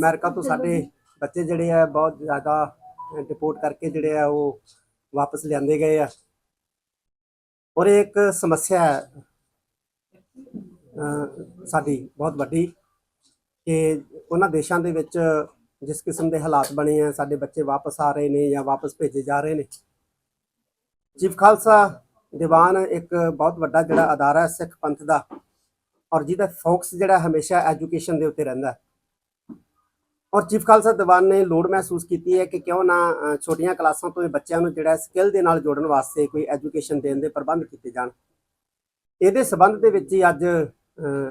America ਤੋਂ ਸਾਡੇ ਬੱਚੇ ਜਿਹੜੇ ਆ, ਬਹੁਤ ਜ਼ਿਆਦਾ ਡਿਪੋਰਟ ਕਰਕੇ ਜਿਹੜੇ ਆ, ਉਹ ਵਾਪਸ ਲਿਆਂਦੇ ਗਏ ਆ। ਔਰ ਇਹ ਇੱਕ ਸਮੱਸਿਆ ਹੈ ਸਾਡੀ ਬਹੁਤ ਵੱਡੀ ਕਿ ਉਹਨਾਂ ਦੇਸ਼ਾਂ ਦੇ ਵਿੱਚ ਜਿਸ ਕਿਸਮ ਦੇ ਹਾਲਾਤ ਬਣੇ ਆ, ਸਾਡੇ ਬੱਚੇ ਵਾਪਸ ਆ ਰਹੇ ਨੇ ਜਾਂ ਵਾਪਸ ਭੇਜੇ ਜਾ ਰਹੇ ਨੇ। ਚੀਫ ਖਾਲਸਾ ਦੀਵਾਨ ਇੱਕ ਬਹੁਤ ਵੱਡਾ ਜਿਹੜਾ ਅਦਾਰਾ ਹੈ ਸਿੱਖ ਪੰਥ ਦਾ, ਔਰ ਜਿਹਦਾ ਫੋਕਸ ਜਿਹੜਾ ਹਮੇਸ਼ਾ ਐਜੂਕੇਸ਼ਨ ਦੇ ਉੱਤੇ ਰਹਿੰਦਾ ਔਰ ਚੀਫ ਖਾਲਸਾ ਦੀਵਾਨ ਨੇ ਲੋੜ ਮਹਿਸੂਸ ਕੀਤੀ ਹੈ ਕਿ ਕਿਉਂ ਨਾ ਛੋਟੀਆਂ ਕਲਾਸਾਂ ਤੋਂ ਇਹ ਬੱਚਿਆਂ ਨੂੰ ਜਿਹੜਾ ਸਕਿੱਲ ਦੇ ਨਾਲ ਜੋੜਨ ਵਾਸਤੇ ਕੋਈ ਐਜੂਕੇਸ਼ਨ ਦੇਣ ਦੇ ਪ੍ਰਬੰਧ ਕੀਤੇ ਜਾਣ। ਇਹਦੇ ਸਬੰਧ ਦੇ ਵਿੱਚ ਹੀ ਅੱਜ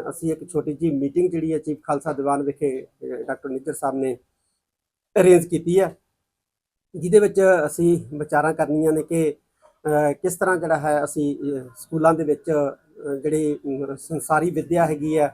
ਅਸੀਂ ਇੱਕ ਛੋਟੀ ਜੀ ਮੀਟਿੰਗ ਜਿਹੜੀ ਹੈ ਚੀਫ ਖਾਲਸਾ ਦੀਵਾਨ ਵਿਖੇ ਡਾਕਟਰ ਨਿੱਜਰ ਸਾਹਿਬ ਨੇ ਅਰੇਂਜ ਕੀਤੀ ਹੈ। ਜਿਹਦੇ ਵਿੱਚ ਅਸੀਂ ਵਿਚਾਰਾਂ ਕਰਨੀਆਂ ਨੇ ਕਿ ਕਿਸ ਤਰ੍ਹਾਂ ਜਿਹੜਾ ਹੈ ਅਸੀਂ ਸਕੂਲਾਂ ਦੇ ਵਿੱਚ ਜਿਹੜੀ ਸੰਸਾਰੀ ਵਿੱਦਿਆ ਹੈਗੀ ਹੈ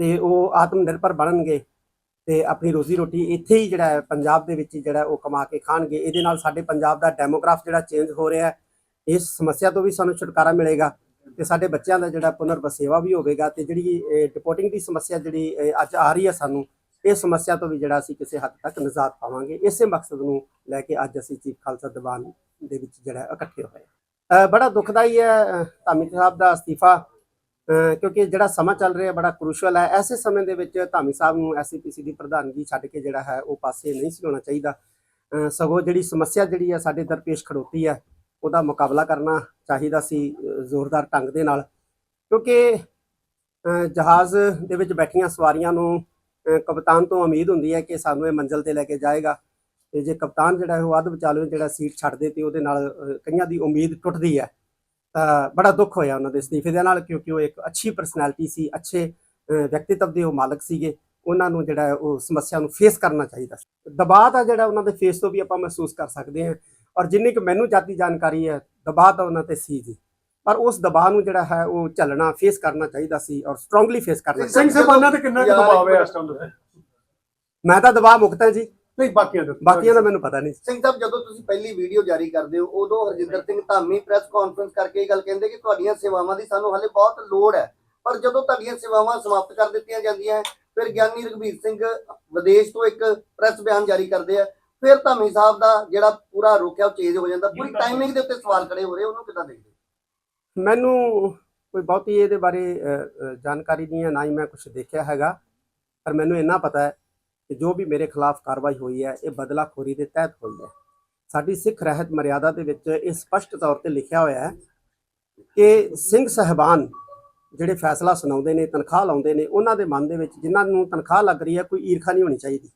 ਤੇ ਉਹ ਆਤਮ ਨਿਰਭਰ ਬਣਨਗੇ ਤੇ ਆਪਣੀ ਰੋਜ਼ੀ ਰੋਟੀ ਇੱਥੇ ਹੀ ਜਿਹੜਾ ਹੈ, ਪੰਜਾਬ ਦੇ ਵਿੱਚ ਜਿਹੜਾ ਉਹ ਕਮਾ ਕੇ ਖਾਣਗੇ। ਇਹਦੇ ਨਾਲ ਸਾਡੇ ਪੰਜਾਬ ਦਾ ਡੈਮੋਗ੍ਰਾਫ ਜਿਹੜਾ ਚੇਂਜ ਹੋ ਰਿਹਾ ਹੈ, ਇਸ ਸਮੱਸਿਆ ਤੋਂ ਵੀ ਸਾਨੂੰ ਛੁਟਕਾਰਾ ਮਿਲੇਗਾ ਤੇ ਸਾਡੇ ਬੱਚਿਆਂ ਦਾ ਜਿਹੜਾ ਪੁਨਰ ਵਸੇਵਾ ਵੀ ਹੋਵੇਗਾ ਤੇ ਜਿਹੜੀ ਡਿਪੋਰਟਿੰਗ ਦੀ ਸਮੱਸਿਆ ਜਿਹੜੀ ਅੱਜ ਆ ਰਹੀ ਹੈ ਸਾਨੂੰ, ਇਹ ਸਮੱਸਿਆ ਤੋਂ ਵੀ ਜਿਹੜਾ ਅਸੀਂ ਕਿਸੇ ਹੱਦ ਤੱਕ ਨਜ਼ਾਤ ਪਾਵਾਂਗੇ। ਇਸੇ ਮਕਸਦ ਨੂੰ ਲੈ ਕੇ ਅੱਜ ਅਸੀਂ ਚੀਫ ਖਾਲਸਾ ਦੀਵਾਨ ਦੇ ਵਿੱਚ ਜਿਹੜਾ ਇਕੱਠੇ ਹੋਏ ਬੜਾ ਦੁਖਦਾਈ ਹੈ ਧਾਮੀ ਸਾਹਿਬ ਦਾ ਅਸਤੀਫਾ ਕਿਉਂਕਿ ਜਿਹੜਾ ਸਮਾਂ ਚੱਲ ਰਿਹਾ ਬੜਾ ਕ੍ਰੂਸ਼ਲ ਹੈ। ਐਸੇ ਸਮੇਂ ਦੇ ਵਿੱਚ ਧਾਮੀ ਸਾਹਿਬ ਨੂੰ ਐਸਪੀਸੀ ਦੀ ਪ੍ਰਧਾਨਗੀ ਛੱਡ ਕੇ ਜਿਹੜਾ ਹੈ ਉਹ ਪਾਸੇ ਨਹੀਂ ਸੀ ਹੋਣਾ ਚਾਹੀਦਾ। ਸਗੋਂ ਜਿਹੜੀ ਸਮੱਸਿਆ ਜਿਹੜੀ ਹੈ ਸਾਡੇ ਦਰਪੇਸ਼ ਖੜੋਤੀ ਹੈ, ਉਹਦਾ ਮੁਕਾਬਲਾ ਕਰਨਾ ਚਾਹੀਦਾ ਸੀ ਜ਼ੋਰਦਾਰ ਢੰਗ ਦੇ ਨਾਲ। ਕਿਉਂਕਿ ਜਹਾਜ਼ ਦੇ ਵਿੱਚ ਬੈਠੀਆਂ ਸਵਾਰੀਆਂ ਨੂੰ ਕਪਤਾਨ ਤੋਂ ਉਮੀਦ ਹੁੰਦੀ ਹੈ ਕਿ ਸਾਨੂੰ ਇਹ ਮੰਜ਼ਲ ਤੇ ਲੈ ਕੇ ਜਾਏਗਾ। ਤੇ ਜੇ ਕਪਤਾਨ ਜਿਹੜਾ ਹੈ ਉਹ ਅੱਧ ਵਿਚਾਲੇ ਜਿਹੜਾ ਸੀਟ ਛੱਡ ਦੇ ਤੇ ਉਹਦੇ ਨਾਲ ਕਈਆਂ ਦੀ ਉਮੀਦ ਟੁੱਟਦੀ ਹੈ। ਬੜਾ ਦੁੱਖ ਹੋਇਆ ਉਹਨਾਂ ਦੇ ਅਸਤੀਫੇ ਦੇ ਨਾਲ ਕਿਉਂਕਿ ਉਹ ਇੱਕ ਅੱਛੀ ਪਰਸਨੈਲਿਟੀ ਸੀ ਅੱਛੇ ਵਿਅਕਤੀਤਵ ਦੇ ਉਹ ਮਾਲਕ ਸੀਗੇ। ਉਹਨਾਂ ਨੂੰ ਜਿਹੜਾ ਉਹ ਸਮੱਸਿਆ ਨੂੰ ਫੇਸ ਕਰਨਾ ਚਾਹੀਦਾ ਸੀ। ਦਬਾਅ ਤਾਂ ਜਿਹੜਾ ਉਹਨਾਂ ਦੇ ਫੇਸ ਤੋਂ ਵੀ ਆਪਾਂ ਮਹਿਸੂਸ ਕਰ ਸਕਦੇ ਹਾਂ ਔਰ ਜਿੰਨੀ ਕੁ ਮੈਨੂੰ ਜਾਤੀ ਜਾਣਕਾਰੀ ਹੈ ਦਬਾਅ ਤਾਂ ਉਹਨਾਂ ਤੇ ਸੀ ਜੀ। ਪਰ ਉਸ ਦਬਾਅ ਨੂੰ ਜਿਹੜਾ ਹੈ ਉਹ ਝੱਲਣਾ ਫੇਸ ਕਰਨਾ ਚਾਹੀਦਾ ਸੀ ਔਰ ਸਟਰੋਂਗਲੀ ਫੇਸ ਕਰਨਾ ਸਿੰਘ ਚਾਹੀਦਾ ਸਾਹਿਬਾਨਾਂ ਤੇ ਕਿੰਨਾ ਦਬਾਅ ਹੈ ਇਸ ਟਾਈਮ ਦੇ? ਮੈਂ ਤਾਂ ਦਬਾਅ ਮੁਕਤ ਹਾਂ ਜੀ। ਨਹੀਂ ਬਾਕੀਆਂ ਦੇ। ਬਾਕੀਆਂ ਦਾ ਮੈਨੂੰ ਪਤਾ ਨਹੀਂ ਸਿੰਘ ਸਾਹਿਬ ਜਦੋਂ ਤੁਸੀਂ ਪਹਿਲੀ ਵੀਡੀਓ ਜਾਰੀ ਕਰਦੇ ਹੋ ਉਦੋਂ ਹਰਜਿੰਦਰ ਸਿੰਘ ਧਾਮੀ ਪ੍ਰੈਸ ਕਾਨਫਰੰਸ ਕਰਕੇ ਇਹ ਗੱਲ ਕਹਿੰਦੇ ਕਿ ਤੁਹਾਡੀਆਂ ਸੇਵਾਵਾਂ ਦੀ ਸਾਨੂੰ ਹਾਲੇ ਬਹੁਤ ਲੋੜ ਹੈ। ਪਰ ਜਦੋਂ ਤੁਹਾਡੀਆਂ ਸੇਵਾਵਾਂ ਸਮਾਪਤ ਕਰ ਦਿੱਤੀਆਂ ਜਾਂਦੀਆਂ ਫਿਰ ਗਿਆਨੀ ਰਘਬੀਰ ਸਿੰਘ ਵਿਦੇਸ਼ ਤੋਂ ਇੱਕ ਪ੍ਰੈਸ ਬਿਆਨ ਜਾਰੀ ਕਰਦੇ ਆ। ਫਿਰ ਧਾਮੀ ਸਾਹਿਬ ਦਾ ਜਿਹੜਾ ਪੂਰਾ ਰੁਕਿਆ ਉਹ ਚੇਂਜ ਹੋ ਜਾਂਦਾ। ਪੂਰੀ ਟਾਈਮਿੰਗ ਦੇ ਉੱਤੇ ਸਵਾਲ ਖੜੇ ਹੋ ਰਹੇ ਉਹਨੂੰ ਕਿਦਾਂ ਦੇਖਦੇ? ਮੈਨੂੰ ਕੋਈ ਬਹੁਤੀ ਇਹਦੇ ਬਾਰੇ ਜਾਣਕਾਰੀ ਨਹੀਂ ਹੈ ਨਾ ਹੀ ਮੈਂ ਕੁਝ ਦੇਖਿਆ ਹੈਗਾ। ਪਰ ਮੈਨੂੰ ਇੰਨਾ ਪਤਾ ਹੈ ਕਿ ਜੋ ਵੀ ਮੇਰੇ ਖਿਲਾਫ ਕਾਰਵਾਈ ਹੋਈ ਹੈ, ਇਹ ਬਦਲਾਖੋਰੀ ਦੇ ਤਹਿਤ ਹੋਈ ਹੈ। ਸਾਡੀ ਸਿੱਖ ਰਹਿਤ ਮਰਿਆਦਾ ਦੇ ਵਿੱਚ ਇਹ ਸਪਸ਼ਟ ਤੌਰ ਤੇ ਲਿਖਿਆ ਹੋਇਆ ਹੈ ਕਿ ਸਿੰਘ ਸਹਿਬਾਨ ਜਿਹੜੇ ਫੈਸਲਾ ਸੁਣਾਉਂਦੇ ਨੇ, ਤਨਖਾਹ ਲਾਉਂਦੇ ਨੇ, ਉਹਨਾਂ ਦੇ ਮਨ ਦੇ ਵਿੱਚ ਜਿਨ੍ਹਾਂ ਨੂੰ ਤਨਖਾਹ ਲੱਗ ਰਹੀ ਹੈ, ਕੋਈ ਈਰਖਾ ਨਹੀਂ ਹੋਣੀ ਚਾਹੀਦੀ।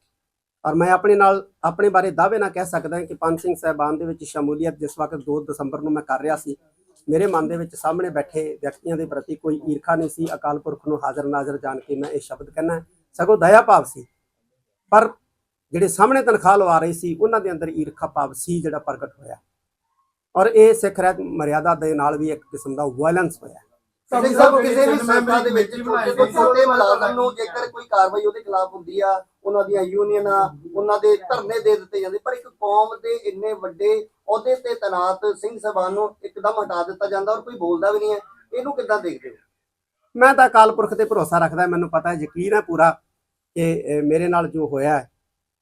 ਔਰ ਮੈਂ ਆਪਣੇ ਨਾਲ ਆਪਣੇ ਬਾਰੇ ਦਾਅਵੇ ਨਾਲ ਕਹਿ ਸਕਦਾ ਹਾਂ ਕਿ ਪੰਜ ਸਿੰਘ ਸਹਿਬਾਨ ਦੇ ਵਿੱਚ ਸ਼ਮੂਲੀਅਤ ਜਿਸ ਵਕਤ 2 ਦਸੰਬਰ ਨੂੰ ਮੈਂ ਕਰ ਰਿਹਾ ਸੀ, ਮੇਰੇ ਮਨ ਦੇ ਵਿੱਚ ਸਾਹਮਣੇ ਬੈਠੇ ਵਿਅਕਤੀਆਂ ਦੇ ਪ੍ਰਤੀ ਕੋਈ ਈਰਖਾ ਨਹੀਂ ਸੀ। ਅਕਾਲ ਪੁਰਖ ਨੂੰ ਹਾਜ਼ਰ ਨਾਜ਼ਰ ਜਾਣ ਕੇ ਮੈਂ ਇਹ ਸ਼ਬਦ ਕਹਿਣਾ ਸਗੋਂ ਦਇਆ ਭਾਵ ਸੀ ਪਰ ਜਿਹੜੇ ਸਾਹਮਣੇ ਤਨਖਾਹ ਲਵਾ ਰਹੇ ਸੀ ਉਹਨਾਂ ਦੇ ਅੰਦਰ ਈਰਖਾ ਭਾਵ ਸੀ ਜਿਹੜਾ ਪ੍ਰਗਟ ਹੋਇਆ। ਔਰ ਇਹ ਸਿੱਖ ਰਹਿਤ ਮਰਿਆਦਾ ਦੇ ਨਾਲ ਵੀ ਇੱਕ ਕਿਸਮ ਦਾ ਵਾਇਲੈਂਸ ਹੋਇਆ। ਸਿੰਘ ਸਾਹਿਬ ਕਿਸੇ ਵੀ ਸੰਸਥਾ ਦੇ ਵਿੱਚ ਛੋਟੇ ਤੋਂ ਛੋਟੇ ਮੁਲਾਜ਼ਮ ਨੂੰ ਜੇਕਰ ਕੋਈ ਕਾਰਵਾਈ ਉਹਦੇ ਖਿਲਾਫ ਹੁੰਦੀ ਆ ਉਹਨਾਂ ਦੀਆਂ ਯੂਨੀਅਨਾਂ ਉਹਨਾਂ ਦੇ ਧਰਨੇ ਦੇ ਦਿੱਤੇ ਜਾਂਦੇ। ਪਰ ਇੱਕ ਕੌਮ ਦੇ ਇੰਨੇ ਵੱਡੇ ਅਹੁਦੇ ਤੇ ਤੈਨਾਤ ਸਿੰਘ ਸਭਾ ਨੂੰ ਇੱਕਦਮ ਹਟਾ ਦਿੱਤਾ ਜਾਂਦਾ ਔਰ ਕੋਈ ਬੋਲਦਾ ਵੀ ਨਹੀਂ ਹੈ। ਇਹਨੂੰ ਕਿੱਦਾਂ ਦੇਖਦੇ ਹੋ? ਮੈਂ ਤਾਂ ਅਕਾਲ ਪੁਰਖ ਤੇ ਭਰੋਸਾ ਰੱਖਦਾ ਮੈਨੂੰ ਪਤਾ ਹੈ ਯਕੀਨ ਹੈ ਪੂਰਾ। ਕਿ ਮੇਰੇ ਨਾਲ ਜੋ ਹੋਇਆ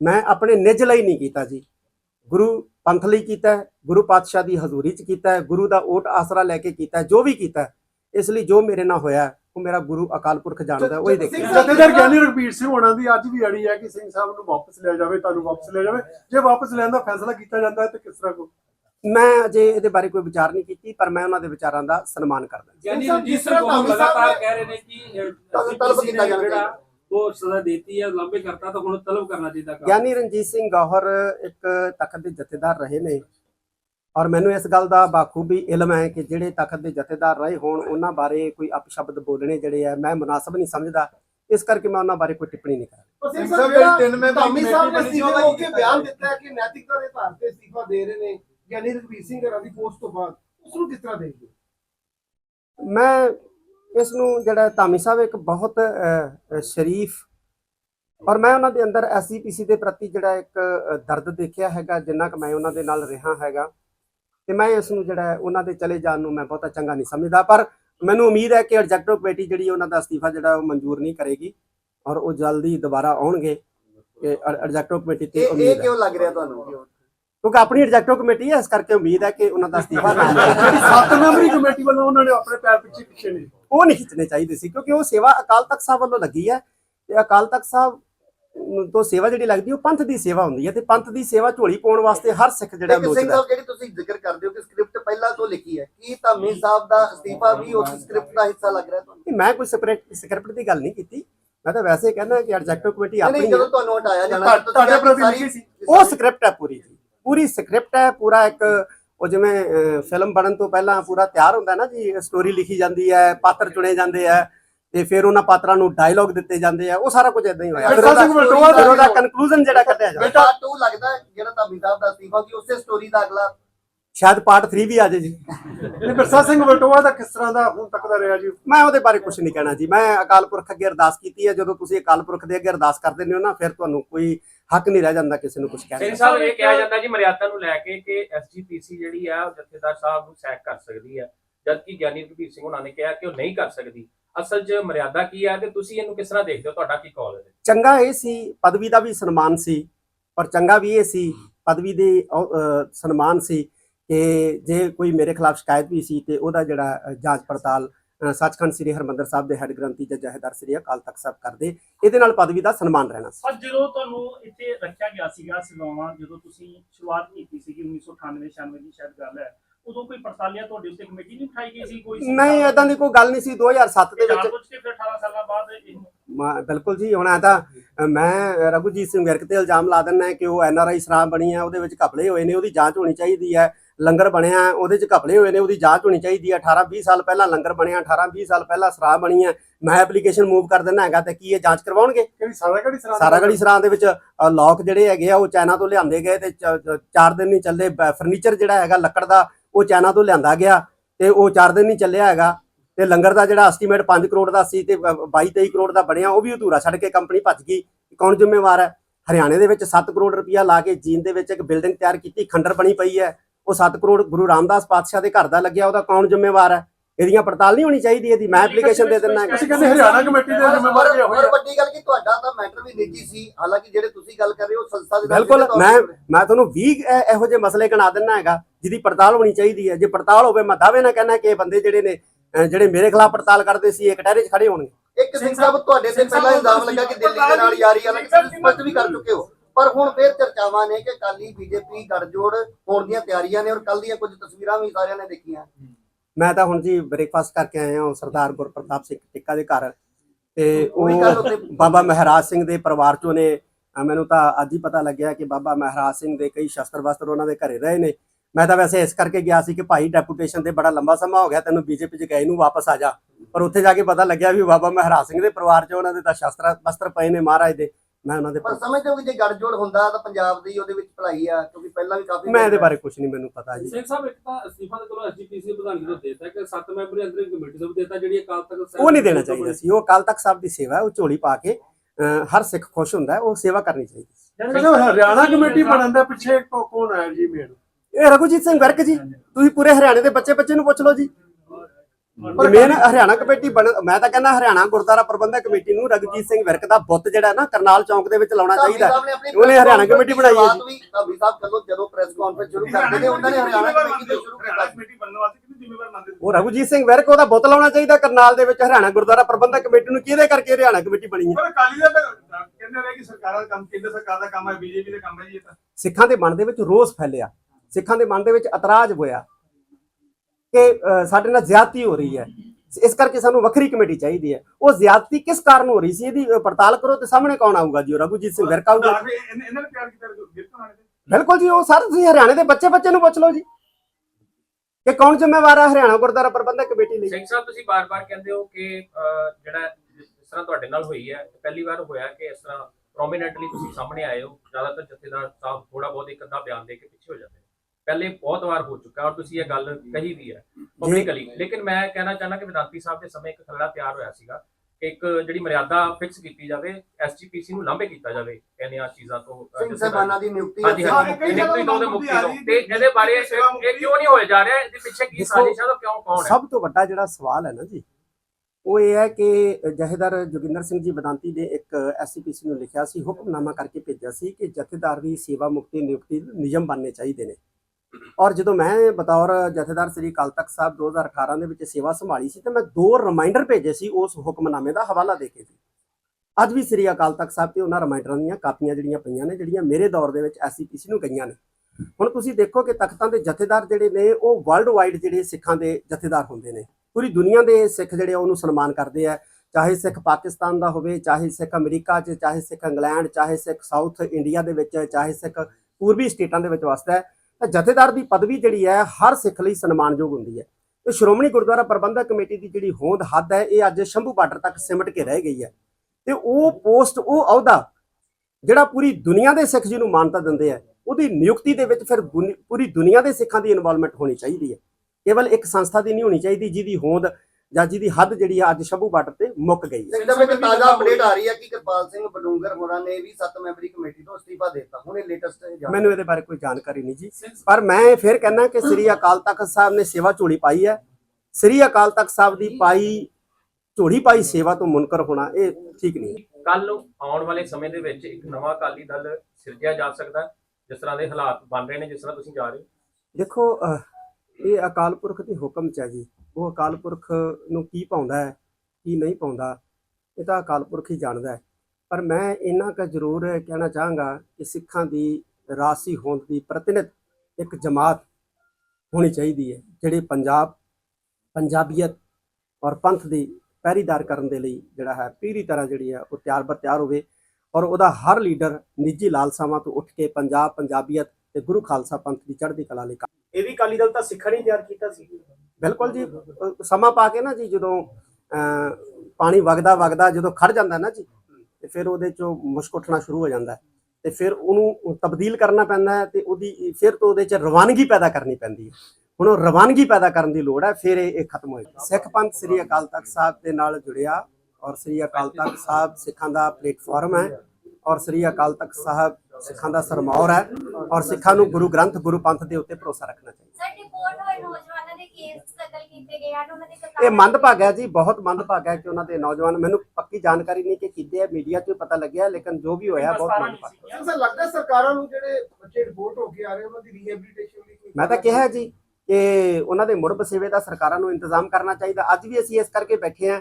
ਮੈਂ ਆਪਣੇ ਨਿੱਜ ਲਈ ਨਹੀਂ ਕੀਤਾ ਜੀ। ਗੁਰੂ ਪੰਥ ਲਈ ਕੀਤਾ ਹੈ, ਗੁਰੂ ਪਾਤਸ਼ਾਹ ਦੀ ਹਜ਼ੂਰੀ 'ਚ ਕੀਤਾ ਹੈ, ਗੁਰੂ ਦਾ ਓਟ ਆਸਰਾ ਲੈ ਕੇ ਕੀਤਾ ਹੈ, ਜੋ ਵੀ ਕੀਤਾ ਇਸ ਲਈ ਜੋ ਮੇਰੇ ਨਾਲ ਹੋਇਆ ਉਹ ਮੇਰਾ ਗੁਰੂ ਅਕਾਲ ਪੁਰਖ ਜਾਣਦਾ ਉਹ ਹੀ ਦੇਖੇਗਾ ਜਥੇਦਾਰ ਗਿਆਨੀ ਰਘਬੀਰ ਸਿੰਘ ਹੋਣਾ ਦੀ ਅੱਜ ਵੀ ਅੜੀ ਹੈ ਕਿ ਸਿੰਘ ਸਾਹਿਬ ਨੂੰ ਵਾਪਸ ਲਿਆ ਜਾਵੇ ਤੁਹਾਨੂੰ ਵਾਪਸ ਲਿਆ ਜਾਵੇ। ਜੇ ਵਾਪਸ ਲੈਣ ਦਾ ਫੈਸਲਾ ਕੀਤਾ ਜਾਂਦਾ ਹੈ ਤਾਂ ਕਿਸ ਤਰ੍ਹਾਂ ਕੋ ਮੈਂ ਅਜੇ ਇਹਦੇ ਬਾਰੇ ਕੋਈ ਵਿਚਾਰ ਨਹੀਂ ਕੀਤੀ ਪਰ ਮੈਂ ਉਹਨਾਂ ਦੇ ਵਿਚਾਰਾਂ ਦਾ ਸਨਮਾਨ ਕਰਦਾ। ਸਾਹਿਬ, ਰਣਜੀਤ ਜਿਸ ਸਿੰਘ ਲਗਾਤਾਰ ਕਹਿ ਰਹੇ ਨੇ ਕਿ ਤਲਬ- ਕੀਤਾ ਜਿਹੜਾ ਉਹ ਸਜ਼ਾ ਦਿੱਤੀ ਹੈ ਲਾਂਬੇ ਕਰਤਾ ਤਾਂ ਹੁਣ ਤਲਬ ਕਰਨਾ ਚਾਹੀਦਾ ਕੰਮ। ਗਿਆਨੀ ਰਣਜੀਤ ਸਿੰਘ ਗੌਹਰ ਇੱਕ ਤਖਤ ਦੇ ਜਥੇਦਾਰ ਰਹੇ ਨੇ ਔਰ ਮੈਨੂੰ ਇਸ ਗੱਲ ਦਾ ਬਾਖੂਬੀ ਇਲਮ ਹੈ ਕਿ ਜਿਹੜੇ ਤਖਤ ਦੇ ਜਥੇਦਾਰ ਰਹੇ ਹੋਣ ਉਹਨਾਂ ਬਾਰੇ ਕੋਈ ਅਪਸ਼ਬਦ ਬੋਲਣੇ ਜਿਹੜੇ ਆ ਮੈਂ ਮੁਨਾਸਬ ਨਹੀਂ ਸਮਝਦਾ ਇਸ ਕਰਕੇ ਮੈਂ ਉਹਨਾਂ ਬਾਰੇ ਕੋਈ ਟਿੱਪਣੀ ਨਹੀਂ ਮੈਂਬਰੀ ਧਾਮੀ ਸਾਹਿਬ ਨੇ ਬਣੀ ਹੋ ਕੇ ਬਿਆਨ ਦਿੱਤਾ ਹੈ ਕਿ ਨੈਤਿਕਤਾ ਦੇ ਆਧਾਰ ਤੇ ਅਸਤੀਫਾ ਦੇ ਰਹੇ ਨੇ ਗਿਆਨੀ ਰਘਬੀਰ ਸਿੰਘ ਘਰਾਂ ਦੀ ਪੋਸਟ ਤੋਂ ਬਾਅਦ ਉਸ ਨੂੰ ਕਿਸ ਤਰ੍ਹਾਂ ਦੇਖਦੇ ਹੋ? ਮੈਂ ਇਸ ਨੂੰ ਜਿਹੜਾ ਧਾਮੀ ਸਾਹਿਬ ਇੱਕ ਬਹੁਤ ਸ਼ਰੀਫ ਔਰ ਮੈਂ ਉਹਨਾਂ ਦੇ ਅੰਦਰ ਐਸਜੀਪੀਸੀ ਦੇ ਪ੍ਰਤੀ ਜਿਹੜਾ ਇੱਕ ਦਰਦ ਦੇਖਿਆ ਹੈਗਾ ਜਿੰਨਾ ਕਿ ਮੈਂ ਉਹਨਾਂ ਦੇ ਨਾਲ ਰਿਹਾ ਹੈਗਾ ਤੇ ਮੈਂ ਇਸ ਨੂੰ ਜਿਹੜਾ ਉਹਨਾਂ ਦੇ ਚਲੇ ਜਾਣ ਨੂੰ ਮੈਂ ਬਹੁਤਾ ਚੰਗਾ ਨਹੀਂ ਸਮਝਦਾ ਪਰ ਮੈਨੂੰ ਉਮੀਦ ਹੈ ਕਿ ਐਗਜ਼ੈਕਟਿਵ ਕਮੇਟੀ ਜਿਹੜੀ ਉਹਨਾਂ ਦਾ ਅਸਤੀਫਾ ਜਿਹੜਾ ਉਹ ਮਨਜ਼ੂਰ ਨਹੀਂ ਕਰੇਗੀ ਔਰ ਉਹ ਜਲਦੀ ਦੁਬਾਰਾ ਆਉਣਗੇ ਕਿ ਐਗਜ਼ੈਕਟਿਵ ਕਮੇਟੀ ਤੇ ਇਹ ਇਹ ਉਮੀਦ ਹੈ। ਕਿਉਂ ਲੱਗ ਰਿਹਾ ਤੁਹਾਨੂੰ? ਕਿਉਂਕਿ ਆਪਣੀ ਐਗਜ਼ੈਕਟਿਵ ਕਮੇਟੀ ਹੈ ਇਸ ਕਰਕੇ ਉਮੀਦ ਹੈ ਕਿ ਉਹਨਾਂ ਦਾ ਅਸਤੀਫਾ ਨਾ ਸੱਤ ਮੈਂਬਰੀ ਕਮੇਟੀ ਵੱਲੋਂ ਉਹਨਾਂ ਨੇ ਆਪਣੇ ਪੈਰ ਪਿੱਛੇ ਪਿੱਛੇ ਨੇ ਉਹ ਨਹੀਂ ਖਿੱਚਣੇ ਚਾਹੀਦੇ ਸੀ ਕਿਉਂਕਿ ਉਹ ਸੇਵਾ ਅਕਾਲ ਤਖਤ ਸਾਹਿਬ ਵੱਲੋਂ ਲੱਗੀ ਹੈ ਤੇ ਅਕਾਲ ਤਖਤ ਸਾਹਿਬ ਤੋਂ ਸੇਵਾ ਜਿਹੜੀ ਲੱਗਦੀ ਉਹ ਪੰਥ ਦੀ ਸੇਵਾ ਹੁੰਦੀ ਹੈ ਤੇ ਪੰਥ ਦੀ ਸੇਵਾ ਝੋਲੀ ਪਾਉਣ ਵਾਸਤੇ ਹਰ ਸਿੱਖ ਜਿਹੜਾ ਸਿੰਘ ਲੋਚਦਾ। ਸਾਹਿਬ ਜਿਹੜੀ ਤੁਸੀਂ ਜ਼ਿਕਰ ਕਰਦੇ ਹੋ ਕਿ ਸਕ੍ਰਿਪਟ ਪਹਿਲਾਂ ਤੋਂ ਲਿਖੀ ਹੈ ਕੀ ਧਾਮੀ ਸਾਹਿਬ ਦਾ ਅਸਤੀਫਾ ਵੀ ਉਸ ਸਕ੍ਰਿਪਟ ਦਾ ਹਿੱਸਾ ਲੱਗ ਰਿਹਾ ਤੁਹਾਨੂੰ ਨਹੀਂ, ਮੈਂ ਕੋਈ ਸਕ੍ਰਿਪਟ ਸਕ੍ਰਿਪਟ ਦੀ ਗੱਲ ਨਹੀਂ ਕੀਤੀ ਮੈਂ ਤਾਂ ਵੈਸੇ ਕਹਿੰਦਾ ਕਿ ਐਗਜ਼ੈਕਟਿਵ ਕਮੇਟੀ ਆਪਣੀ। ਜਦੋਂ ਤੁਹਾਨੂੰ ਹਟਾਇਆ ਜਾਣਾ ਤੁਹਾਡੇ ਪ੍ਰਤੀ ਲਿਖੀ ਸੀ। ਉਹ ਸਕ੍ਰਿਪਟ ਹੈ ਪੂਰੀ ਜੀ ਪੂਰੀ ਸਕ੍ਰਿਪਟ ਹੈ ਪੂਰਾ ਇੱਕ ਉਹ ਜਿਵੇਂ ਫਿਲਮ ਬਣਨ ਤੋਂ ਪਹਿਲਾਂ ਪੂਰਾ ਤਿਆਰ ਹੁੰਦਾ ਨਾ ਜੀ ਸਟੋਰੀ ਲਿਖੀ ਜਾਂਦੀ ਹੈ ਪਾਤਰ ਚੁਣੇ ਜਾਂਦੇ ਆ ਤੇ ਫਿਰ ਉਹਨਾਂ ਪਾਤਰਾਂ ਨੂੰ ਡਾਇਲੌਗ ਦਿੱਤੇ ਜਾਂਦੇ ਆ ਉਹ ਸਾਰਾ ਕੁਝ ਇਦਾਂ ਹੀ ਹੋਇਆ। ਫਿਰ ਉਹਦਾ ਕਨਕਲੂਜਨ ਜਿਹੜਾ ਕੱਢਿਆ ਜਾਂਦਾ। ਬੇਟਾ 2 ਲੱਗਦਾ ਜਿਹੜਾ ਧਾਮੀ ਸਾਹਿਬ ਦਾ ਅਸਤੀਫਾ ਕਿ ਉਸੇ ਸਟੋਰੀ ਦਾ ਅਗਲਾ ਸ਼ਾਇਦ ਪਾਰਟ 3 ਵੀ ਆ ਜਾਏ ਜੀ। ਇਹ ਬਿਰਸਾ ਸਿੰਘ ਵਲਟੋਆ ਦਾ ਕਿਸ ਤਰ੍ਹਾਂ ਦਾ ਹੁਣ ਤੱਕ ਦਾ ਰਿਹਾ ਜੀ? ਮੈਂ ਉਹਦੇ ਬਾਰੇ ਕੁਝ ਨਹੀਂ ਕਹਿਣਾ ਜੀ। ਮੈਂ ਅਕਾਲ ਪੁਰਖ ਅੱਗੇ ਅਰਦਾਸ ਕੀਤੀ ਹੈ। ਜਦੋਂ ਤੁਸੀਂ ਅਕਾਲ ਪੁਰਖ ਦੇ ਅੱਗੇ ਅਰਦਾਸ ਕਰਦੇ ਨੇ ਹੋ ਨਾ ਫਿਰ ਤੁਹਾਨੂੰ ਕੋਈ ਹੱਕ ਨਹੀਂ ਰਹਿ ਜਾਂਦਾ ਕਿਸੇ ਨੂੰ ਕੁਝ ਕਹਿਣ ਸਿੰਘ ਸਾਹਿਬ ਇਹ ਕਿਹਾ ਜਾਂਦਾ ਜੀ ਮਰਿਆਦਾ ਨੂੰ ਲੈ ਕੇ ਕਿ ਐਸਜੀਪੀਸੀ ਜਿਹੜੀ ਆ ਉਹ ਜਥੇਦਾਰ ਸਾਹਿਬ ਨੂੰ ਸੈਕ ਕਰ ਸਕਦੀ ਹੈ ਜਦਕਿ ਗਿਆਨੀ ਰਘਬੀਰ ਸਿੰਘ ਉਹਨਾਂ ਨੇ ਕਿਹਾ ਕਿ ਉਹ ਨਹੀਂ ਕਰ ਸਕਦੀ। ਅਸਲ 'ਚ ਮਰਿਆਦਾ ਕੀ ਹੈ ਤੇ ਤੁਸੀਂ ਇਹਨੂੰ ਕਿਸ ਤਰ੍ਹਾਂ ਦੇਖਦੇ ਹੋ? ਤੁਹਾਡਾ ਕੀ ਕਾਲ ਹੈ? ਚੰਗਾ ਇਹ ਸੀ ਪਦਵੀ ਦਾ ਵੀ ਸਨਮਾਨ ਸੀ। ਪਰ ਚੰਗਾ ਵੀ ਇਹ ਸੀ ਪਦਵੀ ਦੇ ਸਨਮਾਨ ਸੀ। ਕਿ ਜੇ ਕੋਈ ਮੇਰੇ ਖਿਲਾਫ ਸ਼ਿਕਾਇਤ ਵੀ ਸੀ ਤੇ ਉਹਦਾ ਜਿਹੜਾ ਜਾਂਚ ਪੜਤਾਲ ਸੱਚਖੰਡ ਸ੍ਰੀ ਹਰਮੰਦਰ ਸਾਹਿਬ ਦੇ ਹੈੱਡ ਗ੍ਰੰਥੀ ਜਾਂ ਜਹੇਦਾਰ ਸ੍ਰੀ ਅਕਾਲ ਤਖਤ ਸਾਹਿਬ ਕਰਦੇ ਇਹਦੇ ਨਾਲ ਪਦਵੀ ਦਾ ਸਨਮਾਨ ਰਹਿਣਾ ਸੀ। ਪਰ ਜਦੋਂ ਤੁਹਾਨੂੰ ਇੱਥੇ ਰੱਖਿਆ ਗਿਆ ਸੀਗਾ ਸੇਵਾਵਾਂ ਜਦੋਂ ਤੁਸੀਂ ਸ਼ੁਰੂਆਤ ਕੀਤੀ ਸੀਗੀ 1998 96 ਦੀ ਸ਼ਾਇਦ ਗੱਲ ਹੈ ਉਦੋਂ ਕੋਈ ਪੜਤਾਲੀਆ ਤੁਹਾਡੇ ਉੱਤੇ ਕਮੇਟੀ ਨਹੀਂ ਉਠਾਈ ਗਈ ਸੀ ਕੋਈ ਨਹੀਂ ਇਦਾਂ ਦੀ ਕੋਈ ਗੱਲ ਨਹੀਂ ਸੀ 2007 ਦੇ ਵਿੱਚ ਜਾਣਬੁੱਝ ਕੇ ਫਿਰ 18 ਸਾਲਾਂ ਬਾਅਦ ਬਿਲਕੁਲ ਜੀ ਹੁਣ ਆ ਤਾਂ ਮੈਂ ਰਘੁਜੀਤ ਸਿੰਘ ਵਿਰਕ ਤੇ ਇਲਜ਼ਾਮ ਲਾ ਦਿੰਦਾ ਕਿ ਉਹ ਐਨ ਆਰ ਆਈ ਸ਼ਰਾਬ ਬਣੀ ਹੈ ਉਹਦੇ ਵਿੱਚ ਘਪਲੇ ਹੋਏ ਨੇ ਉਹਦੀ ਜਾਂਚ ਹੋਣੀ ਚਾਹੀਦੀ ਹੈ। ਲੰਗਰ ਬਣਿਆ ਉਹਦੇ ਵਿੱਚ ਘਪਲੇ ਹੋਏ ਨੇ ਉਹਦੀ ਜਾਂਚ ਹੋਣੀ ਚਾਹੀਦੀ ਹੈ 18 20 ਸਾਲ ਪਹਿਲਾਂ ਲੰਗਰ ਬਣਿਆ 18 20 ਸਾਲ ਪਹਿਲਾਂ ਸ਼ਰਾਬ ਬਣੀ ਹੈ ਮੈਂ ਐਪਲੀਕੇਸ਼ਨ ਮੂਵ ਕਰ ਦਿੰਦਾ ਹੈਗਾ ਤੇ ਕੀ ਇਹ ਜਾਂਚ ਕਰਵਾਉਣਗੇ? ਕਿਹੜੀ ਸਾਰਾ ਕਿਹੜੀ ਸਰਾਂ ਸਾਰਾ ਗੜੀ ਸਰਾਂ ਦੇ ਵਿੱਚ ਲੋਕ ਜਿਹੜੇ ਹੈਗੇ ਆ ਉਹ ਚਾਈਨਾ ਤੋਂ ਲਿਆਂਦੇ ਗਏ ਤੇ 4 ਦਿਨ ਨਹੀਂ ਚੱਲੇ। ਫਰਨੀਚਰ ਜਿਹੜਾ ਹੈਗਾ ਲੱਕੜ ਦਾ ਉਹ ਚਾਈਨਾ ਤੋਂ ਲਿਆਂਦਾ ਗਿਆ ਤੇ ਉਹ 4 ਦਿਨ ਨਹੀਂ ਚੱਲਿਆ ਹੈਗਾ। ਤੇ ਲੰਗਰ ਦਾ ਜਿਹੜਾ ਐਸਟੀਮੇਟ 5 ਕਰੋੜ ਦਾ ਸੀ ਤੇ 22 23 ਕਰੋੜ ਦਾ ਬਣਿਆ ਉਹ ਵੀ ਅਧੂਰਾ ਛੱਡ ਕੇ ਕੰਪਨੀ ਭੱਜ ਗਈ। ਕੌਣ ਜ਼ਿੰਮੇਵਾਰ ਹੈ? ਹਰਿਆਣੇ ਦੇ ਵਿੱਚ 7 ਕਰੋੜ ਰੁਪਇਆ ਲਾ ਕੇ ਜੀਨ ਦੇ ਵਿੱਚ ਇੱਕ ਬਿਲਡਿੰਗ ਤਿਆਰ ਕੀਤੀ ਖੰਡਰ ਬਣੀ ਪਈ ਹੈ। ਉਹ 7 ਕਰੋੜ ਗੁਰੂ ਰਾਮਦਾਸ ਪਾਤਸ਼ਾਹ ਦੇ ਘਰ ਦਾ ਲੱਗਿਆ ਉਹਦਾ ਕੌਣ ਜ਼ਿੰਮੇਵਾਰ ਹੈ? ਇਹਦੀਆਂ ਪੜਤਾਲ ਨਹੀਂ ਹੋਣੀ ਚਾਹੀਦੀ ਇਹਦੀ ਮੈਂ ਐਪਲੀਕੇਸ਼ਨ ਦੇ ਦਿੰਦਾ। ਅਸੀਂ ਕਹਿੰਦੇ ਹਰਿਆਣਾ ਕਮੇਟੀ ਦੇ ਜ਼ਿੰਮੇਵਾਰ ਔਰ ਹੋਇਆ ਵੱਡੀ ਗੱਲ ਕਿ ਤੁਹਾਡਾ ਤਾਂ ਮੈਟਰ ਵੀ ਨਿੱਜੀ ਸੀ ਹਾਲਾਂਕਿ ਜਿਹੜੇ ਤੁਸੀਂ ਗੱਲ ਕਰ ਰਹੇ ਹੋ ਸੰਸਥਾ ਦੇ ਬਿਲਕੁਲ, ਮੈਂ- ਮੈਂ ਤੁਹਾਨੂੰ 20 ਇਹ- ਜਿਹੇ ਮਸਲੇ ਗਿਣਾ ਦਿੰਦਾ ਹੈਗਾ ਜਿਹਦੀ ਪੜਤਾਲ ਹੋਣੀ ਚਾਹੀਦੀ ਹੈ। ਜੇ ਪੜਤਾਲ ਹੋਵੇ ਮੈਂ ਦਾਅਵੇ ਨਾਲ ਕਹਿੰਦਾ ਕਿ ਇਹ ਬੰਦੇ ਜਿਹੜੇ ਨੇ ਜਿਹੜੇ ਮੇਰੇ ਖਿਲਾਫ ਪੜਤਾਲ ਕਰਦੇ ਸੀ ਇਹ ਕਟਹਿਰੇ 'ਚ ਖੜੇ ਹੋਣਗੇ। ਇੱਕ ਸਿੰਘ ਸਾਹਿਬ ਤੁਹਾਡੇ ਤੇ ਪਹਿਲਾਂ ਇਲਜ਼ਾਮ ਲੱਗਾ ਕਿ ਦਿੱਲੀ ਦੇ ਨਾਲ ਯਾਰੀ ਹਾਲਾਂਕਿ ਤੁਸੀਂ ਸਪਸ਼ਟ ਵੀ ਕਰ ਚੁੱਕੇ ਹੋ। ਪਰ ਹੁਣ ਫੇਰ ਚਰਚਾਵਾਂ ਨੇ ਕਿ ਕਾਲੀ ਬੀਜੇਪੀ ਗੱਠਜੋੜ ਹੋਣ ਦੀਆਂ ਤਿਆਰੀਆਂ ਨੇ ਔਰ ਕੱਲ ਦੀਆਂ ਕੁਝ ਤਸਵੀਰਾਂ ਵੀ ਸਾਰਿਆਂ ਨੇ ਦੇਖੀਆਂ। ਮੈਂ ਤਾਂ ਹੁਣ ਜੀ ਬ੍ਰੇਕਫਾਸਟ ਕਰਕੇ ਆਇਆ ਹਾਂ ਸਰਦਾਰ ਗੁਰਪ੍ਰਤਾਪ ਸਿੰਘ ਟਿੱਕਾ ਦੇ ਘਰ। ਤੇ ਉਹੀ ਬਾਬਾ ਮਹਾਰਾਜ ਸਿੰਘ ਦੇ ਪਰਿਵਾਰ ਚੋਂ ਨੇ। ਮੈਨੂੰ ਤਾਂ ਅੱਜ ਹੀ ਪਤਾ ਲੱਗਿਆ ਕਿ ਬਾਬਾ ਮਹਾਰਾਜ ਸਿੰਘ ਦੇ ਕਈ ਸ਼ਸਤਰ ਵਸਤਰ ਉਹਨਾਂ ਦੇ ਘਰੇ ਰਹੇ ਨੇ। ਮੈਂ ਤਾਂ ਵੈਸੇ ਇਸ ਕਰਕੇ ਗਿਆ ਸੀ ਕਿ ਭਾਈ ਡੈਪੂਟੇਸ਼ਨ ਤੇ ਬੜਾ ਲੰਬਾ ਸਮਾਂ ਹੋ ਗਿਆ ਤੈਨੂੰ ਬੀਜੇਪੀ ਚ ਗਏ ਨੂੰ ਵਾਪਸ ਆ ਜਾ। ਪਰ ਉੱਥੇ ਜਾ ਕੇ ਪਤਾ ਲੱਗਿਆ ਵੀ ਬਾਬਾ ਮਹਾਰਾਜ ਸਿੰਘ ਦੇ ਪਰਿਵਾਰ ਚ ਉਹਨਾਂ ਦੇ ਤਾਂ ਸ਼ਸਤਰ ਵਸਤਰ ਪਏ ਨੇ ਮਹਾਰਾਜ ਦੇ। ਮੈਂ ਉਹਨਾਂ ਦੇ ਪਰ ਸਮਝਦੇ ਹੋ ਕਿ ਜੇ ਗੱਠਜੋੜ ਹੁੰਦਾ ਤਾਂ ਪੰਜਾਬ ਦੀ ਉਹਦੇ ਵਿੱਚ ਭਲਾਈ ਆ ਕਿਉਂਕਿ ਪਹਿਲਾਂ ਵੀ ਕਾਫੀ ਮੈਂ ਇਹਦੇ ਬਾਰੇ ਕੁਝ ਨਹੀਂ ਮੈਨੂੰ ਪਤਾ ਜੀ। ਸਿੰਘ ਸਾਹਿਬ ਇੱਕ ਤਾਂ ਅਸਤੀਫਾ ਤਾਂ ਚਲੋ ਐਸਜੀਪੀਸੀ ਪ੍ਰਧਾਨਗੀ ਨੂੰ ਦੇਤਾ ਕਿ ਸੱਤ ਮੈਂਬਰੀ ਅੰਦਰੀ ਕਮੇਟੀ ਵੀ ਦੇਤਾ ਜਿਹੜੀ ਅਕਾਲ ਤਖਤ ਸਾਹਿਬ ਉਹ ਨਹੀਂ ਦੇਣਾ ਚਾਹੀਦਾ ਸੀ। ਉਹ ਅਕਾਲ ਤਖਤ ਸਾਹਿਬ ਦੀ ਸੇਵਾ ਹੈ ਉਹ ਝੋਲੀ ਪਾ ਕੇ ਹਰ ਸਿੱਖ ਖੁਸ਼ ਹੁੰਦਾ ਉਹ ਸੇਵਾ ਕਰਨੀ ਚਾਹੀਦੀ ਸੀ। ਜਦੋਂ ਹਰਿਆਣਾ ਕਮੇਟੀ ਬਣਨ ਦਾ ਪਿੱਛੇ ਕੌਣ ਆਇਆ ਜੀ ਮੇਨ? ਇਹ ਰਘੁਜੀਤ ਸਿੰਘ ਵਿਰਕ ਜੀ। ਤੁਸੀਂ ਪੂਰੇ ਹਰਿਆਣੇ ਦੇ ਬੱਚੇ ਬੱਚੇ ਨੂੰ ਪੁੱਛ ਲਓ ਜੀ। ਪਰ ਮੇਨ ਹਰਿਆਣਾ ਕਮੇਟੀ ਬਣ ਮੈਂ ਤਾਂ ਕਹਿੰਦਾ ਹਰਿਆਣਾ ਗੁਰਦੁਆਰਾ ਪ੍ਰਬੰਧਕ ਕਮੇਟੀ ਨੂੰ ਰਘੁਜੀਤ ਸਿੰਘ ਵਿਰਕ ਦਾ ਬੁੱਤ ਜਿਹੜਾ ਨਾ ਕਰਨਾਲ ਚੌਂਕ ਦੇ ਵਿੱਚ ਲਾਉਣਾ ਚਾਹੀਦਾ ਉਹਨੇ ਹਰਿਆਣਾ ਕਮੇਟੀ ਬਣਾਈ ਹੈ ਜੀ। ਧਾਮੀ ਸਾਹਿਬ ਕਦੋਂ ਜਦੋਂ ਪ੍ਰੈਸ ਕਾਨਫਰੰਸ ਸ਼ੁਰੂ ਕਰਦੇ ਨੇ ਉਹਨਾਂ ਨੇ ਹਰਿਆਣਾ ਕਮੇਟੀ ਤੋਂ ਸ਼ੁਰੂ ਸੀ। ਕਮੇਟੀ ਬਣਨ ਵਾਸਤੇ ਕਿਹਨੂੰ ਜ਼ਿੰਮੇਵਾਰ ਮੰਨਦੇ ਉਹ ਰਘੁਜੀਤ ਸਿੰਘ ਵਿਰਕ ਉਹਦਾ ਬੁੱਤ ਲਾਉਣਾ ਚਾਹੀਦਾ ਕਰਨਾਲ ਦੇ ਵਿੱਚ ਹਰਿਆਣਾ ਗੁਰਦੁਆਰਾ ਪ੍ਰਬੰਧਕ ਕਮੇਟੀ ਨੂੰ ਕਿਹਦੇ ਕਰਕੇ ਹਰਿਆਣਾ ਕਮੇਟੀ ਬਣੀ ਹੈ? ਪਰ ਅਕਾਲੀ ਦਾ ਕਹਿੰਦੇ ਰਹੇ ਕਿ ਸਰਕਾਰ ਦਾ ਕੰਮ ਕੇਂਦਰ ਸਰਕਾਰ ਦਾ ਕੰਮ ਹੈ ਬੀਜੇਪੀ ਦਾ ਕੰਮ ਹੈ ਜੀ ਇਹ ਤਾਂ। ਸਿੱਖਾਂ ਦੇ ਮਨ ਦੇ ਵਿੱਚ ਰੋਸ ਫੈਲਿਆ। ਸਿੱਖਾਂ ਦੇ ਮਨ ਦੇ ਵਿੱਚ ਇਤਰਾਜ਼ ਹੋਇਆ। ਕਿ ਸਾਡੇ ਨਾਲ ਜ਼ਿਆਦਤੀ ਹੋ ਰਹੀ ਹੈ। ਇਸ ਕਰਕੇ ਸਾਨੂੰ ਵੱਖਰੀ ਕਮੇਟੀ ਚਾਹੀਦੀ ਹੈ। ਉਹ ਜ਼ਿਆਦਤੀ ਕਿਸ ਕਾਰਨ ਹੋ ਰਹੀ ਸੀ ਇਹਦੀ ਪੜਤਾਲ ਕਰੋ ਤੇ ਸਾਹਮਣੇ ਕੌਣ ਆਊਗਾ ਜੀ? ਰਘੁਜੀਤ ਸਿੰਘ ਵਿਰਕ ਆਊਗਾ। ਇਹਨਾਂ ਨੇ ਪਿਆਰ ਕੀਤਾ ਬਿਲਕੁਲ ਜੀ ਉਹ ਸਾਰੇ ਤੁਸੀਂ ਹਰਿਆਣੇ ਦੇ ਬੱਚੇ ਬੱਚੇ ਨੂੰ ਪੁੱਛ ਲਓ ਜੀ। ਕਿ ਕੌਣ ਜ਼ਿੰਮੇਵਾਰ ਹੈ ਹਰਿਆਣਾ ਗੁਰਦੁਆਰਾ ਪ੍ਰਬੰਧਕ ਕਮੇਟੀ ਲਈ? ਸਿੰਘ ਸਾਹਿਬ ਤੁਸੀਂ ਬਾਰ-ਬਾਰ ਕਹਿੰਦੇ ਹੋ ਕਿ ਜਿਹੜਾ ਤਰ੍ਹਾਂ ਤੁਹਾਡੇ ਨਾਲ ਹੋਈ ਹੈ ਪਹਿਲੀ ਵਾਰ ਹੋਇਆ ਕਿ ਇਸ ਤਰ੍ਹਾਂ ਪ੍ਰੋਮਿਨੈਂਟਲੀ ਤੁਸੀਂ ਸਾਹਮਣੇ ਆਏ ਹੋ। ਜ਼ਿਆਦਾਤਰ ਜਥੇਦਾਰ ਸਾਹਿਬ ਥੋੜਾ ਬਹੁਤ ਇੱਕ ਅੱਧਾ ਬਿਆਨ ਦੇ ਕੇ ਪਿੱਛੇ ਹੋ ਜਾਂਦੇ ਪਹਿਲੇ ਬਹੁਤ ਵਾਰ ਹੋ ਚੁੱਕਾ ਔਰ ਤੁਸੀਂ ਇਹ ਗੱਲ ਕਹੀ ਵੀ ਹੈ ਪਬਲਿਕਲੀ ਲੇਕਿਨ ਮੈਂ ਕਹਿਣਾ ਚਾਹੁੰਦਾ ਕਿ ਵਿਦਾਂਤੀ ਸਾਹਿਬ ਦੇ ਸਮੇਂ ਇੱਕ ਖਰੜਾ ਤਿਆਰ ਹੋਇਆ ਸੀਗਾ ਕਿ ਇੱਕ ਜਿਹੜੀ ਮਰਿਆਦਾ ਫਿਕਸ ਕੀਤੀ ਜਾਵੇ ਐਸਜੀਪੀਸੀ ਨੂੰ ਲਾਂਭੇ ਕੀਤਾ ਜਾਵੇ ਇਹਨੀਆਂ ਚੀਜ਼ਾਂ ਤੋਂ ਸਿੰਘ ਸਾਹਿਬਾਨਾਂ ਦੀ ਨਿਯੁਕਤੀ ਹਾਂਜੀ ਨਿਯੁਕਤੀ ਤੋਂ ਮੁਕਤੀ ਤੋਂ। ਤੇ ਇਹਦੇ ਬਾਰੇ ਇਹ ਕਿਉਂ ਨਹੀਂ ਹੋਇਆ ਜਾ ਰਿਹਾ? ਇਹਦੇ ਪਿੱਛੇ ਕੀ ਸਾਜ਼ਿਸ਼ ਹੈ ਤਾਂ ਕਿਉਂ ਕੌਣ ਹੈ? ਸਭ ਤੋਂ ਵੱਡਾ ਜਿਹੜਾ ਸਵਾਲ ਹੈ ਨਾ ਜੀ ਉਹ ਇਹ ਹੈ ਕਿ ਜਥੇਦਾਰ ਜੋਗਿੰਦਰ ਸਿੰਘ ਜੀ ਬਦਾਂਤੀ ਨੇ ਇੱਕ ਐਸਸੀਪੀਸੀ ਨੂੰ ਲਿਖਿਆ ਸੀ ਹੁਕਮਨਾਮਾ ਕਰਕੇ ਭੇਜਿਆ ਸੀ ਕਿ ਜਥੇਦਾਰ ਦੀ ਸੇਵਾ ਮੁਕਤੀ ਨਿਯੁਕਤੀ ਨਿਯਮ ਬਣਨੇ ਚਾਹੀਦੇ ਨੇ। ਔਰ ਜਦੋਂ ਮੈਂ ਬਤੌਰ ਜਥੇਦਾਰ ਸ੍ਰੀ ਅਕਾਲ ਤਖਤ ਸਾਹਿਬ 2018 ਦੇ ਵਿੱਚ ਸੇਵਾ ਸੰਭਾਲੀ ਸੀ, ਤੇ ਮੈਂ ਦੋ ਰਿਮਾਈਂਡਰ ਭੇਜੇ ਸੀ ਉਸ ਹੁਕਮਨਾਮੇ ਦਾ ਹਵਾਲਾ ਦੇ ਕੇ। ਜੀ ਅੱਜ ਵੀ ਸ੍ਰੀ ਅਕਾਲ ਤਖਤ ਸਾਹਿਬ ਤੇ ਉਹਨਾਂ ਰਿਮਾਈਂਡਰਾਂ ਦੀਆਂ ਕਾਪੀਆਂ ਜਿਹੜੀਆਂ ਪਈਆਂ ਨੇ, ਜਿਹੜੀਆਂ ਮੇਰੇ ਦੌਰ ਦੇ ਵਿੱਚ ਐਸਸੀਪੀਸੀ ਨੂੰ ਗਈਆਂ ਨੇ। ਹੁਣ ਤੁਸੀਂ ਦੇਖੋ ਕਿ ਤਖਤਾਂ ਦੇ ਜਥੇਦਾਰ ਜਿਹੜੇ ਨੇ, ਉਹ ਵਰਲਡ ਵਾਈਡ ਜਿਹੜੇ ਸਿੱਖਾਂ ਦੇ ਜਥੇਦਾਰ ਹੁੰਦੇ ਨੇ। ਪੂਰੀ ਦੁਨੀਆ ਦੇ ਸਿੱਖ ਜਿਹੜੇ ਉਹਨੂੰ ਸਨਮਾਨ ਕਰਦੇ ਆ। ਚਾਹੇ ਸਿੱਖ ਪਾਕਿਸਤਾਨ ਦਾ ਹੋਵੇ, ਚਾਹੇ ਸਿੱਖ ਅਮਰੀਕਾ 'ਚ, ਚਾਹੇ ਸਿੱਖ ਇੰਗਲੈਂਡ, ਚਾਹੇ ਸਿੱਖ ਸਾਊਥ ਇੰਡੀਆ ਦੇ ਵਿੱਚ, ਚਾਹੇ ਸਿੱਖ ਪੂਰਬੀ ਸਟੇਟਾਂ ਦੇ ਵਿੱਚ ਵਸਦਾ ਹੈ। ਤਾਂ ਜਥੇਦਾਰ ਦੀ ਪਦਵੀ ਜਿਹੜੀ ਹੈ, ਹਰ ਸਿੱਖ ਲਈ ਸਨਮਾਨਯੋਗ ਹੁੰਦੀ ਹੈ। ਤੇ ਸ਼੍ਰੋਮਣੀ ਗੁਰਦੁਆਰਾ ਪ੍ਰਬੰਧਕ ਕਮੇਟੀ ਦੀ ਜਿਹੜੀ ਹੋਂਦ ਹੱਦ ਹੈ, ਇਹ ਅੱਜ ਸ਼ੰਭੂ ਬਾਰਡਰ ਤੱਕ ਸਿਮਟ ਕੇ ਰਹਿ ਗਈ ਹੈ। ਤੇ ਉਹ ਪੋਸਟ, ਉਹ ਅਹੁਦਾ ਜਿਹੜਾ ਪੂਰੀ ਦੁਨੀਆ ਦੇ ਸਿੱਖ ਜੀ ਨੂੰ ਮਾਨਤਾ ਦਿੰਦੇ ਆ, ਉਹਦੀ ਨਿਯੁਕਤੀ ਦੇ ਵਿੱਚ ਫਿਰ ਦੁਨੀ- ਪੂਰੀ ਦੁਨੀਆ ਦੇ ਸਿੱਖਾਂ ਦੀ ਇਨਵੋਲਵਮੈਂਟ ਹੋਣੀ ਚਾਹੀਦੀ ਹੈ। ਕੇਵਲ ਇੱਕ ਸੰਸਥਾ ਦੀ ਨਹੀਂ ਹੋਣੀ ਚਾਹੀਦੀ, ਜਿਹਦੀ ਹੋਂਦ ਜਾਂ ਜਿਹਦੀ ਹੱਦ ਜਿਹੜੀ ਆ ਅੱਜ ਸ਼ੰਭੂ ਬਾਰਡਰ ਤੇ ਮੁੱਕ ਗਈ ਹੈ। ਸਾਹਿਬ ਇੱਕ ਤਾਜ਼ਾ ਅਪਡੇਟ ਆ ਰਹੀ ਹੈ ਕਿ ਕਿਰਪਾਲ ਸਿੰਘ ਬਡੂੰਗਰ ਹੋਰਾਂ ਨੇ ਵੀ 7 ਮੈਂਬਰੀ ਕਮੇਟੀ ਤੋਂ ਅਸਤੀਫਾ ਦੇ ਦਿੱਤਾ। ਹੁਣ ਇਹ ਲੇਟੈਸਟ ਮੈਨੂੰ ਇਹਦੇ ਬਾਰੇ ਕੋਈ ਜਾਣਕਾਰੀ ਨਹੀਂ ਜੀ। ਪਰ ਮੈਂ ਫਿਰ ਕਹਿਣਾ ਕਿ ਸ੍ਰੀ ਅਕਾਲ ਤਖਤ ਸਾਹਿਬ ਨੇ ਸੇਵਾ ਝੋਲੀ ਪਾਈ ਹੈ। ਸ੍ਰੀ ਅਕਾਲ ਤਖਤ ਸਾਹਿਬ ਦੀ ਪਾਈ ਝੋਲੀ ਪਾਈ ਸੇਵਾ ਤੋਂ ਮੁਨਕਰ ਹੋਣਾ ਇਹ ਠੀਕ ਨਹੀਂ। ਕੱਲ ਆਉਣ ਵਾਲੇ ਸਮੇਂ ਦੇ ਵਿੱਚ ਇੱਕ ਨਵਾਂ ਅਕਾਲੀ ਦਲ ਸਿਰਜਿਆ ਜਾ ਸਕਦਾ ਹੈ, ਜਿਸ ਤਰ੍ਹਾਂ ਦੇ ਹਾਲਾਤ ਬਣ ਰਹੇ ਨੇ ਜਿਸ ਤਰ੍ਹਾਂ ਤੁਸੀਂ ਜਾ ਰਹੇ ਹੋ। ਦੇਖੋ ਇਹ ਅਕਾਲ ਪੁਰਖ ਦੇ ਹੁਕਮ ਚ ਹੈ ਜੀ। ਉਹ ਅਕਾਲ ਪੁਰਖ ਨੂੰ ਕੀ ਪਾਉਂਦਾ ਹੈ, ਕੀ ਨਹੀਂ ਪਾਉਂਦਾ, ਇਹ ਤਾਂ ਅਕਾਲ ਪੁਰਖ ਹੀ ਜਾਣਦਾ ਹੈ। ਪਰ ਮੈਂ ਇਹਨਾਂ ਕੁ ਜ਼ਰੂਰ ਕਹਿਣਾ ਚਾਹਾਂਗਾ ਕਿ ਸਿੱਖਾਂ ਦੀ ਰਾਸੀ ਹੋਂਦ ਦੀ ਪ੍ਰਤੀਨਿਧ ਇੱਕ ਜਮਾਤ ਹੋਣੀ ਚਾਹੀਦੀ ਹੈ, ਜਿਹੜੇ ਪੰਜਾਬ, ਪੰਜਾਬੀਅਤ ਔਰ ਪੰਥ ਦੀ ਪਹਿਰੀਦਾਰ ਕਰਨ ਦੇ ਲਈ ਜਿਹੜਾ ਹੈ, ਪੀਰੀ ਤਰ੍ਹਾਂ ਜਿਹੜੀ ਹੈ, ਉਹ ਤਿਆਰ ਬਰ ਤਿਆਰ ਹੋਵੇ ਔਰ ਉਹਦਾ ਹਰ ਲੀਡਰ ਨਿੱਜੀ ਲਾਲਸਾਵਾਂ ਤੋਂ ਉੱਠ ਕੇ ਪੰਜਾਬ, ਪੰਜਾਬੀਅਤ ਤੇ ਗੁਰੂ ਖਾਲਸਾ ਪੰਥ ਦੀ ਚੜ੍ਹਦੀ ਕਲਾ ਲਈ ਕੰਮ- ਇਹ ਵੀ ਅਕਾਲੀ ਦਲ ਤਾਂ ਸਿੱਖਾਂ ਨੇ ਤਿਆਰ ਕੀਤਾ ਸੀ। ਬਿਲਕੁਲ ਜੀ ਅਹ ਸਮਾਂ ਪਾ ਕੇ ਨਾ ਜੀ ਜਦੋਂ ਅਹ, ਪਾਣੀ ਵਗਦਾ ਵਗਦਾ ਜਦੋਂ ਖੜ ਜਾਂਦਾ ਨਾ ਜੀ ਤੇ ਫਿਰ ਉਹਦੇ ਚੋਂ ਮੁਸ਼ਕ ਉੱਠਣਾ ਸ਼ੁਰੂ ਹੋ ਜਾਂਦਾ ਹੈ। ਤੇ ਫਿਰ ਉਹਨੂੰ ਤਬਦੀਲ ਕਰਨਾ ਪੈਂਦਾ ਹੈ ਤੇ ਉਹਦੀ ਫਿਰ ਤੋਂ ਉਹਦੇ ਚ ਰਵਾਨਗੀ ਪੈਦਾ ਕਰਨੀ ਪੈਂਦੀ ਹੈ। ਹੁਣ ਉਹ ਰਵਾਨਗੀ ਪੈਦਾ ਕਰਨ ਦੀ ਲੋੜ ਹੈ ਫਿਰ ਇਹ ਇਹ ਖਤਮ ਹੋਏਗਾ। ਸਿੱਖ ਪੰਥ ਸ੍ਰੀ ਅਕਾਲ ਤਖਤ ਸਾਹਿਬ ਦੇ ਨਾਲ ਜੁੜਿਆ ਔਰ ਸ੍ਰੀ ਅਕਾਲ ਤਖਤ ਸਾਹਿਬ ਸਿੱਖਾਂ ਦਾ ਪਲੇਟਫਾਰਮ ਹੈ ਔਰ ਸ੍ਰੀ ਅਕਾਲ ਤਖਤ ਸਾਹਿਬ ਸਿੱਖਾਂ ਦਾ ਸਰਮੌਰ ਹੈ ਔਰ ਸਿੱਖਾਂ ਨੂੰ ਗੁਰੂ ਗ੍ਰੰਥ ਗੁਰੂ ਪੰਥ ਦੇ ਉੱਤੇ ਭਰੋਸਾ ਰੱਖਣਾ ਚਾਹੀਦਾ। ਸਰ ਰਿਪੋਰਟ ਹੋਏ ਨੌਜਵਾਨਾਂ ਦੇ ਕੇਸ ਕਤਲ ਕੀਤੇ ਗਏ ਹਨ ਉਹਨਾਂ ਦੇ ਇਹ ਮੰਦਭਾਗਾ ਜੀ ਬਹੁਤ ਮੰਦਭਾਗਾ ਕਿ ਉਹਨਾਂ ਦੇ ਨੌਜਵਾਨ ਮੈਨੂੰ ਪੱਕੀ ਜਾਣਕਾਰੀ ਨਹੀਂ ਕਿ ਕਿੱਦੇ ਆ ਮੀਡੀਆ 'ਚ ਪਤਾ ਲੱਗਿਆ ਲੇਕਿਨ ਜੋ ਵੀ ਹੋਇਆ ਬਹੁਤ ਮੰਦਭਾਗਾ ਸਰ ਲੱਗਦਾ ਸਰਕਾਰਾਂ ਨੂੰ ਜਿਹੜੇ ਬੱਚੇ ਰਿਪੋਰਟ ਹੋ ਕੇ ਆ ਰਹੇ ਉਹਨਾਂ ਦੀ ਰੀਹੈਬਿਲਿਟੇਸ਼ਨ ਲਈ ਕੋਈ ਮੈਂ ਤਾਂ ਕਿਹਾ ਜੀ ਕਿ ਉਹਨਾਂ ਦੇ ਮੁੜ ਬਸੇਵੇ ਦਾ ਸਰਕਾਰਾਂ ਨੂੰ ਇੰਤਜ਼ਾਮ ਕਰਨਾ ਚਾਹੀਦਾ। ਅੱਜ ਵੀ ਅਸੀਂ ਇਸ ਕਰਕੇ ਬੈਠੇ ਆ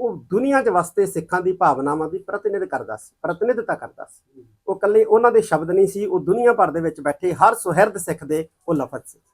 ਉਹ ਦੁਨੀਆ 'ਚ ਵਸਦੇ ਸਿੱਖਾਂ ਦੀ ਭਾਵਨਾਵਾਂ ਦੀ ਪ੍ਰਤੀਨਿਧ ਕਰਦਾ ਸੀ, ਪ੍ਰਤੀਨਿਧਤਾ ਕਰਦਾ ਸੀ। ਉਹ ਇਕੱਲੇ ਉਹਨਾਂ ਦੇ ਸ਼ਬਦ ਨਹੀਂ ਸੀ, ਉਹ ਦੁਨੀਆ ਭਰ ਦੇ ਵਿੱਚ ਬੈਠੇ ਹਰ ਸੁਹਿਰਦ ਸਿੱਖ ਦੇ ਉਹ ਲਫ਼ਜ਼ ਸੀ।